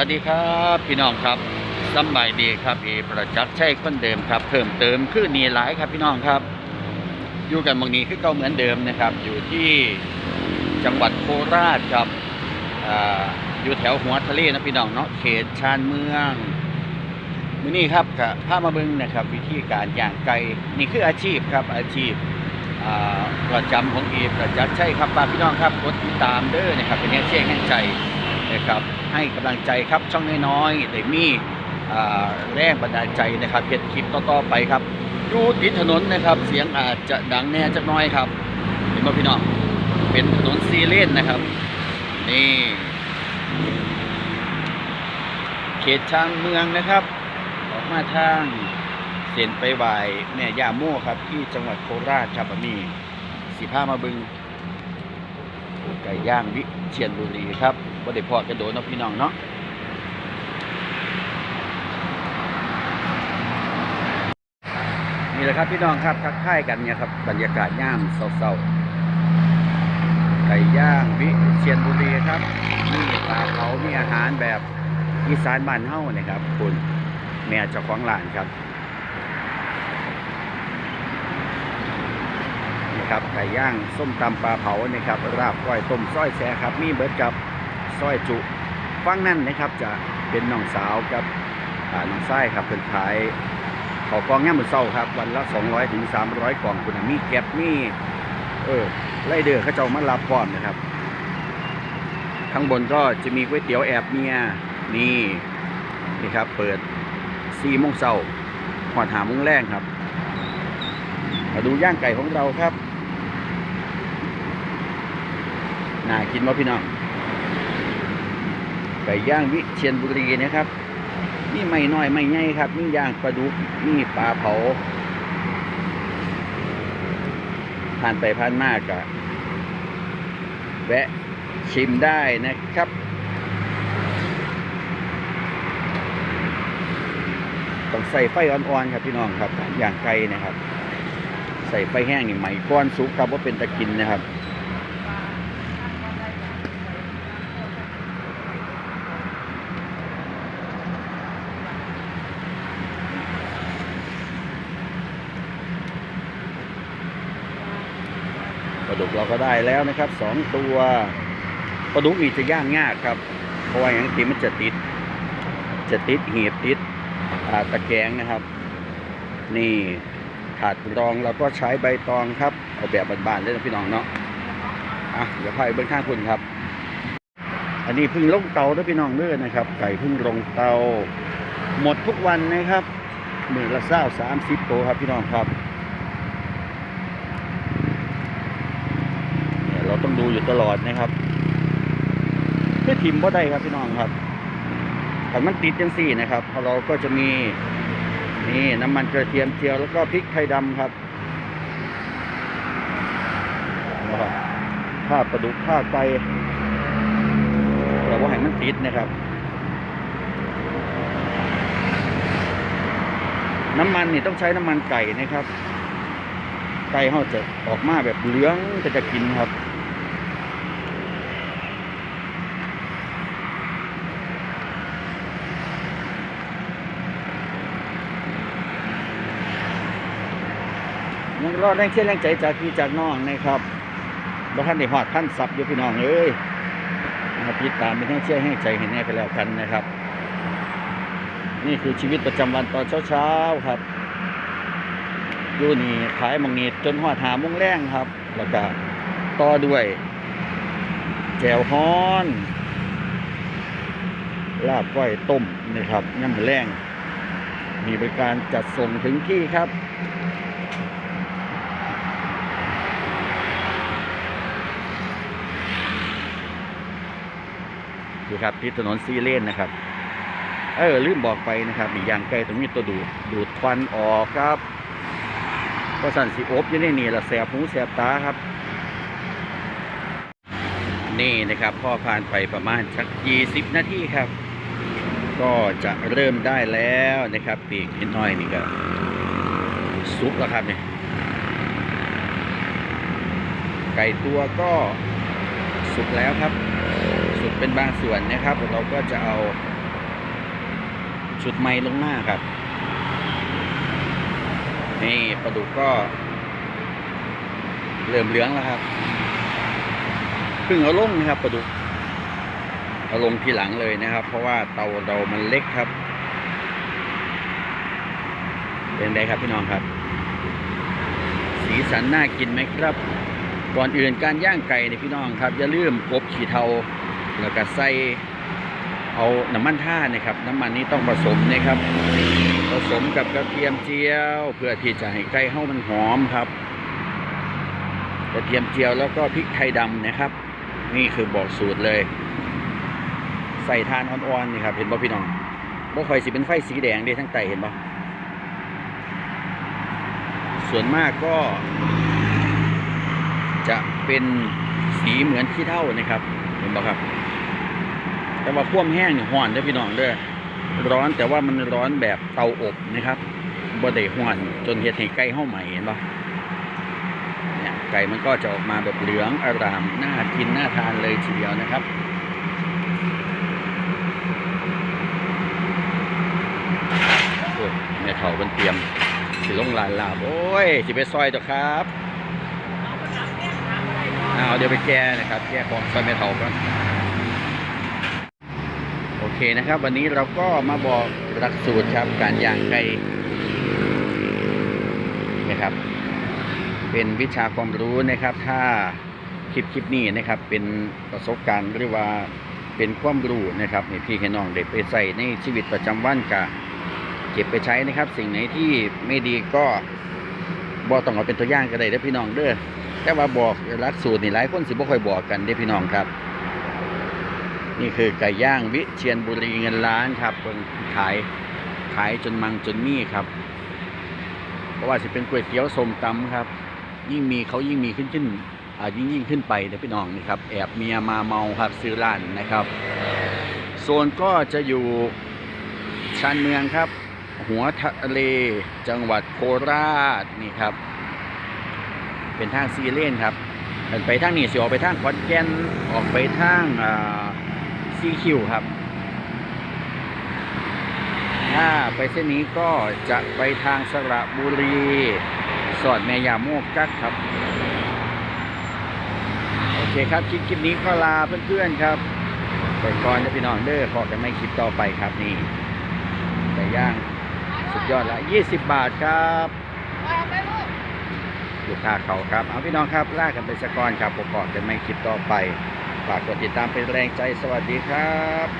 วัสดีครับพี่น้องครับสำบายดีครับเอประจักษ์ใช่คนเดิมครับ เพิ่มเติมคือนีหลายครับพี่น้องครับ อยู่กันบางนี้คือเก่าเหมือนเดิมนะครับ อยู่ที่จังหวัดโคราชครับออยู่แถวหัวทะเลนะพี่น้องเนาะเขตชานเมืองมือนี้ครับกับพามาเบิ่งนะครับ วิธีการอย่างไก่นี่คืออาชีพครับอาชีพประจำของเอประจักษ์ใช่ครับฝากพี่น้องครับกดติดตามเด้อนะครับเป็นแรงเชียร์แรงใจ นะครับให้กำลังใจครับช่องน้อยๆแต่มีอ่าแรงบันดาลใจนะครับเห็ดคลิปต่อๆไปครับอยู่ติดถนนนะครับเสียงอาจจะดังแน่จักน้อยครับเห็นไหมพี่น้องเป็นถนนซีเลนนะครับ นี่เขตชางเมืองนะครับ ออกมาทางเส้นไปไหวแม่ย่าโม่ครับ ที่จังหวัดโคราชครับอันนี้สีผ้ามาบึงไก่ย่างวิเชียนบุรีครับ บ่ได้พอกระโดดเนาะพี่น้องเนาะนี่แหละครับพี่น้องครับทักทายกันเนี่ยครับบรรยากาศย่ามเศร้าๆไก่ย่างวิเชียนบุรีครับมีปลาเผามีอาหารแบบอีสานบ้านเฮ้านะครับ คุณแม่เจ้าของร้านครับนะครับไก่ย่างส้มตำปลาเผานะครับราบก้อยต้มส้อยแซ่ครับมีเบิดกับ ส้อยจุฟังนั่นนะครับจะเป็นน้องสาวกับน้องไส้ครับเป็นขายเขากล่องย่มมือเศร้าครับ วันละ 200ถึง300 กล่องคุณมีแก็บมีเออไล่เดือเขาเจ้ามารับพร้อมนะครับ ข้างบนก็จะมีก๋วยเตี๋ยวแอบเมียนี่นี่ครับ เปิด4โมงเช้าหอดหาโมงแรงครับมาดูย่างไก่ของเราครับน่ากินไหมพี่น้อง ไก่ย่างวิเชียนบุรีนะครับนี่ไม่น้อยไม่ใหญ่ครับนี่ย่างปลาดุกนี่ปลาเผาผ่านไปผ่านมากะแวะชิมได้นะครับต้องใส่ไฟอ่อนๆครับพี่น้องครับ อย่างไก่นะครับ ใส่ไฟแห้งนี่ไหมก้อนสุกครับว่าเป็นตะกินนะครับาดุกเราก็ได้แล้วนะครับสองตัวปลาดุกนี่จะย่างยากครับเพราะว่าอย่างที่มันจะติด จะติดหีบติดตะแกรงนะครับ นี่ถาดรองเราก็ใช้ใบตองครับเอาแบบบานๆเลยนะพี่น้องเนาะอะเดี๋ยวพาไปเบื้องข้างคุณครับ อันนี้เพิ่งลงเตาด้วยพี่น้องเด้อนะครับ ไก่เพิ่งลงเตา หมดทุกวันนะครับมือละเศร้าสามสิบโตวครับพี่น้องครับเนี่ยเราต้ องดูอยู่ตลอดนะครับเพื่อทิมบ่ได้ครับพี่น้องครับถ้ามันติดจังสี่นะครับเราก็จะมีนี่น้ำมันกระเทียมเจียวแล้วก็พริกไทยดำครับนะครับผ้าประดุกผ้าไปเราว่าให้มันติดนะครับ น้ำมันนี่ต้องใช้น้ำมันไก่นะครับ ไก่เขาจะออกมาแบบเหลืองจะจะกินครับ ยังรอดแรงเชื่อแรงใจจากพี่จากน้องนะครับบ่ท่านได้หอดท่านสับอยู่พี่น้องเอ้ยมาติดตามเป็นแรงเชื่อแรงใจเห็นแน่ไปแล้วกันนะครับ นี่คือชีวิตประจำวันตอนเช้าๆครับอยู่นี่ขายมังนีจนหอดหามุงแรงครับ แล้วก็ต่อด้วย แจวฮ้อนลาบก้อยต้มนะครับย่ำแรงมีบริการจัดส่งถึงที่ครับ ดูครับที่ถนนซีเลนนะครับ เออลืมบอกไปนะครับมียางไกลตรงนี้ตัวดูดดูดควันออกครับก็สั่นสีอบอยู่ในนี่ละแสบหูแสบตาครับ นี่นะครับพ่อผ่านไปประมาณสัก20นาทีครับ ก็จะเริ่มได้แล้วนะครับปีกนิดหน่อยนี่ก็สุกแล้วครับเนี่ยไก่ตัวก็สุกแล้วครับ สุกเป็นบางส่วนนะครับ เราก็จะเอาสุดใหม่ลงมาครับ นี่ปลาดุกก็เริ่มเหลืองแล้วครับเพิ่งเอาลงนะครับปลาดุกเอาลงทีหลังเลยนะครับ เพราะว่าเตาเรามันเล็กครับเป็นไงครับพี่น้องครับ สีสันน่ากินไหมครับ ก่อนอื่นการย่างไก่เนี่ยพี่น้องครับ อย่าลืมกบขี่เทา แล้วก็ใส่เอาน้ำมันท่านะครับ น้ำมันนี้ต้องผสมนะครับ ผสมกับกระเทียมเจียว เพื่อที่จะให้ไก่เฮ้ามันหอมครับ กระเทียมเจียวแล้วก็พริกไทยดำนะครับ นี่คือบอกสูตรเลย ใส่ทานอ่อนๆนี่ครับ เห็นป่ะพี่น้องบ่ค่อยสิเป็นไฟสีแดงเด้ทั้งไตเห็นป่ะส่วนมากก็ จะเป็นสีเหมือนขี้เท่านะครับ เห็นป่ะครับ แต่ว่าพ่วมแห้งเนี่ยห่อนเด้อพี่น้องเด้อร้อนแต่ว่ามันร้อนแบบเตาอบนะครับบ่ได้ห่อนจนเฮ็ดให้ไก่เฮาใหม่เห็นป่ะเนี่ยไก่มันก็จะออกมาแบบเหลืองอร่ามน่ากินน่าทานเลยทีเดียวนะครับโอ้ยแม่เฒ่าเป็นเตรียมสิลงลานลาบโอ้ยสิไปซอยเจ้าครับเอาเดี๋ยวไปแก้นะครับ แก้ของซอยแม่เฒ่าก่อนโอ เคนะครับวันนี้เราก็มาบอกหลักสูตรครับการยางไก่นะครับ เป็นวิชาความรู้นะครับ ถ้าคลิปคลิปนี้นะครับ เป็นประสบการณ์หรือว่าเป็นความรู้นะครับให้พี่ให้น้องได้ไปใส่ในชีวิตประจำวันกะเก็บไปใช้นะครับ สิ่งไหนที่ไม่ดีก็บอต้องเอาเป็นตัวอย่างก็ได้เด้พี่น้องเด้อแต่ว่าบอกหลักสูตรนี่หลายคนสิบ่ค่อยบอกกันเด้พี่น้องครับ นี่คือไก่ย่างวิเชียนบุรีเงินล้านครับเพิ่นขายขายจนมังจนมีครับ เพราะว่าสิเป็นก๋วยเตี๋ยวส้มตำครับ ยิ่งมีเขายิ่งมีขึ้นขึ้นอ่ายิ่งยิ่งขึ้นไปเด้อพี่น้องนี่ครับ แอบเมียมาเมาครับซื้อร้านนะครับ โซนก็จะอยู่ชานเมืองครับ หัวทะเลจังหวัดโคราชนี่ครับ เป็นทางซีเลนครับไปทางนี้สิออกไปทางขอนแก่นออกไปทางอ่า ซีคิวครับ ถ้าไปเส้นนี้ก็จะไปทางสระบุรี สอดแม่ยาโมกกักครับ โอเคครับคลิปคลิปนี้ก็ลาเพื่อนๆครับไปก่อนนะพี่น้องเด้อพอกันไม่คลิปต่อไปครับนี่ไก่ย่างสุดยอดละ20 บาทครับลูกค้าเขาครับ เอาพี่น้องครับลากันไปสะก่อนครับผมบอกกันไม่คลิปต่อไป ฝากกดติดตามเป็นแรงใจสวัสดีครับ